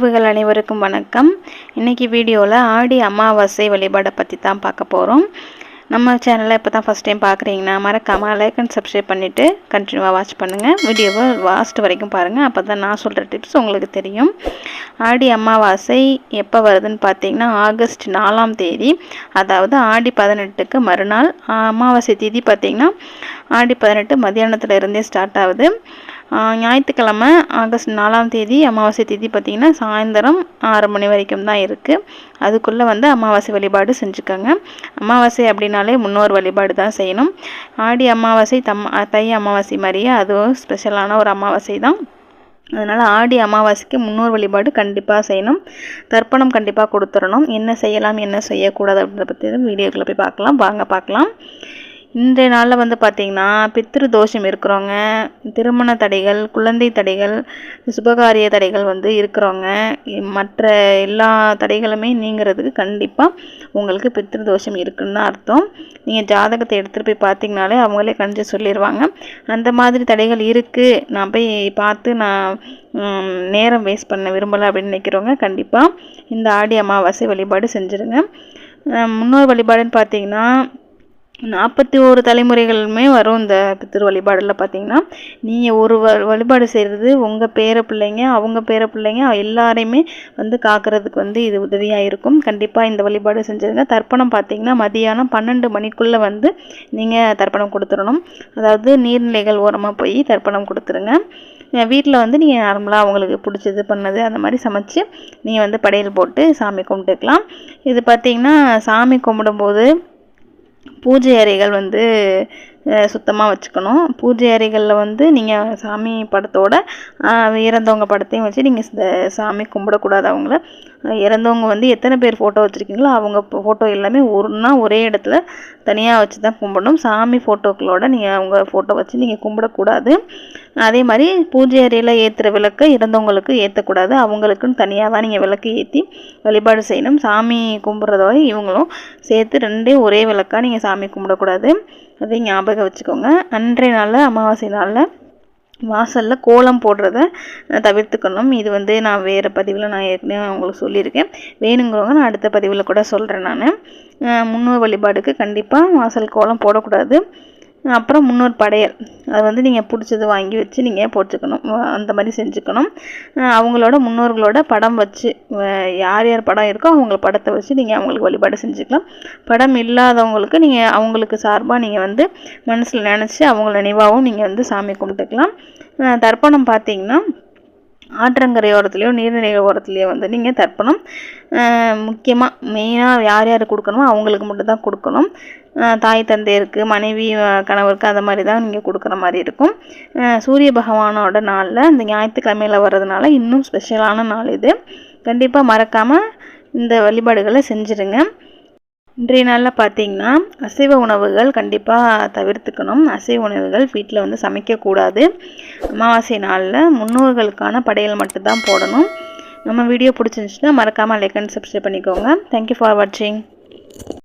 உறவுகள் அனைவருக்கும் வணக்கம். இன்றைக்கி வீடியோவில் ஆடி அமாவாசை வழிபாடை பற்றி தான் பார்க்க போகிறோம் நம்ம சேனலை இப்போ தான் ஃபஸ்ட் டைம் பார்க்குறீங்கன்னா மறக்காமல் லைக் அண்ட் சப்ஸ்கிரைப் பண்ணிவிட்டு கண்டினியூவாக வாட்ச் பண்ணுங்கள் வீடியோவை லாஸ்ட் வரைக்கும் பாருங்கள் அப்போ தான் நான் சொல்கிற டிப்ஸ் உங்களுக்கு தெரியும். ஆடி அமாவாசை எப்போ வருதுன்னு பார்த்தீங்கன்னா ஆகஸ்ட் நாலாம் தேதி. அதாவது ஆடி பதினெட்டுக்கு மறுநாள். அமாவாசை தேதி பார்த்திங்கன்னா ஆடி பதினெட்டு மத்தியானத்தில் இருந்தே ஸ்டார்ட் ஆகுது. ஞாயிற்றுக்கிழமை ஆகஸ்ட் நாலாம் தேதி அமாவாசை தேதி பார்த்திங்கன்னா சாயந்தரம் ஆறு மணி வரைக்கும் தான் இருக்குது அதுக்குள்ளே வந்து அமாவாசை வழிபாடு செஞ்சுக்கோங்க. அமாவாசை அப்படின்னாலே முன்னோர் வழிபாடு தான் செய்யணும். ஆடி அமாவாசை தம் தை அமாவாசை மாதிரியே அதுவும் ஸ்பெஷலான ஒரு அமாவாசை தான். அதனால் ஆடி அமாவாசைக்கு முன்னோர் வழிபாடு கண்டிப்பாக செய்யணும். தர்ப்பணம் கண்டிப்பாக கொடுத்துடணும். என்ன செய்யலாம் என்ன செய்யக்கூடாது அப்படின்றத பற்றி வீடியோக்குள்ளே போய் பார்க்கலாம். வாங்க பார்க்கலாம். இன்றைய நாளில் வந்து பார்த்திங்கன்னா பித்திரு தோஷம் இருக்கிறவங்க திருமண தடைகள் குழந்தை தடைகள் சுபகாரிய தடைகள் வந்து இருக்கிறவங்க. மற்ற எல்லா தடைகளுமே நீங்கிறதுக்கு கண்டிப்பாக உங்களுக்கு பித்திரு தோஷம் இருக்குன்னு தான் அர்த்தம். நீங்கள் ஜாதகத்தை எடுத்துகிட்டு போய் பார்த்தீங்கனாலே அவங்களே கணிச்சு சொல்லிடுவாங்க அந்த மாதிரி தடைகள் இருக்குது நான் போய் பார்த்து நான் நேரம் வேஸ்ட் பண்ண விரும்பலை அப்படின்னு நினைக்கிறவங்க கண்டிப்பாக இந்த ஆடி அமாவாசை வழிபாடு செஞ்சுருங்க. முன்னோர் வழிபாடுன்னு பார்த்தீங்கன்னா நாற்பத்தி ஒரு தலைமுறைகளுமே வரும் இந்த பித்திரு வழிபாடில் பார்த்தீங்கன்னா நீங்கள் ஒரு வ வழிபாடு செய்கிறது உங்கள் பேர பிள்ளைங்க அவங்க பேர பிள்ளைங்க எல்லாரையுமே வந்து காக்கிறதுக்கு வந்து இது உதவியாக இருக்கும். கண்டிப்பாக இந்த வழிபாடு செஞ்சுருங்க. தர்ப்பணம் பார்த்தீங்கன்னா மதியானம் பன்னெண்டு மணிக்குள்ளே வந்து நீங்கள் தர்ப்பணம் கொடுத்துடணும். அதாவது நீர்நிலைகள் ஓரமாக போய் தர்ப்பணம் கொடுத்துருங்க. வீட்டில் வந்து நீங்கள் நார்மலாக அவங்களுக்கு பிடிச்சது பண்ணது அந்த மாதிரி சமைச்சு நீங்கள் வந்து படையல் போட்டு சாமி கும்பிட்டுக்கலாம். இது பார்த்திங்கன்னா சாமி கும்பிடும்போது பூஜை அறைகள் வந்து சுத்தமாக வச்சுக்கணும். பூஜை அறைகளில் வந்து நீங்கள் சாமி படத்தோட இறந்தவங்க படத்தையும் வச்சு நீங்கள் சாமி கும்பிடக்கூடாது அவங்கள. இறந்தவங்க வந்து எத்தனை பேர் ஃபோட்டோ வச்சுருக்கீங்களோ அவங்க ஃபோட்டோ எல்லாமே ஒன்றா ஒரே இடத்துல தனியாக வச்சு தான் கும்பிடணும். சாமி ஃபோட்டோக்களோட நீங்கள் அவங்க ஃபோட்டோ வச்சு நீங்கள் கும்பிடக்கூடாது. அதே மாதிரி பூஜை அறையில் ஏற்றுற விளக்கை இறந்தவங்களுக்கு ஏற்றக்கூடாது அவங்களுக்குன்னு தனியாக தான் நீங்கள் விளக்கு ஏற்றி வழிபாடு செய்யணும். சாமி கும்பிட்றதோட இவங்களும் சேர்த்து ரெண்டே ஒரே விளக்காக நீங்கள் சாமி கும்பிடக்கூடாது. அதே ஞாபகம் வச்சுக்கோங்க. அன்றைய நாளில் அமாவாசை நாளில் வாசலில் கோலம் போடுறத தவிர்த்துக்கணும். இது வந்து நான் வேறு பதிவில் நான் ஏற்கனவே உங்களுக்கு சொல்லியிருக்கேன். வேணுங்கிறவங்க நான் அடுத்த பதிவில் கூட சொல்கிறேன் நான். முன்னோர் வழிபாடுக்கு கண்டிப்பாக வாசல் கோலம் போடக்கூடாது. அப்புறம் முன்னோர் படையல். அது வந்து நீங்கள் பிடிச்சது வாங்கி வச்சு நீங்கள் போட்டுக்கணும். அந்த மாதிரி செஞ்சுக்கணும். அவங்களோட முன்னோர்களோட படம் வச்சு யார் யார் படம் இருக்கோ அவங்க படத்தை வச்சு நீங்கள் அவங்களுக்கு வழிபாடு செஞ்சுக்கலாம். படம் இல்லாதவங்களுக்கு நீங்கள் அவங்களுக்கு சார்பாக நீங்கள் வந்து மனசில் நினச்சி அவங்கள நினைவாகவும் நீங்கள் வந்து சாமி கும்பிட்டுக்கலாம். தர்ப்பணம் பார்த்தீங்கன்னா ஆற்றங்கரை ஓரத்துலேயோ நீர்நிலை ஓரத்துலேயோ வந்து நீங்கள் தர்ப்பணம். முக்கியமாக மெயினாக யார் யார் கொடுக்கணுமோ அவங்களுக்கு மட்டும் தான் கொடுக்கணும் தாய் தந்தையருக்கு மனைவி கணவருக்கு அந்த மாதிரி தான் நீங்கள் கொடுக்குற மாதிரி இருக்கும். சூரிய பகவானோட நாளில் இந்த ஞாயிற்றுக்கிழமையில் வர்றதுனால இன்னும் ஸ்பெஷலான நாள் இது. கண்டிப்பாக மறக்காமல் இந்த வழிபாடுகளை செஞ்சுருங்க. இன்றைய நாளில் பார்த்தீங்கன்னா அசைவ உணவுகள் கண்டிப்பாக தவிர்த்துக்கணும். அசைவ உணவுகள் வீட்டில் வந்து சமைக்கக்கூடாது அமாவாசை நாளில் முன்னோர்களுக்கான படையல் மட்டும்தான் போடணும். நம்ம வீடியோ பிடிச்சிருந்துச்சுன்னா மறக்காமல் லைக் அண்ட் சப்ஸ்கிரைப் பண்ணிக்கோங்க. தேங்க்யூ ஃபார் வாட்சிங்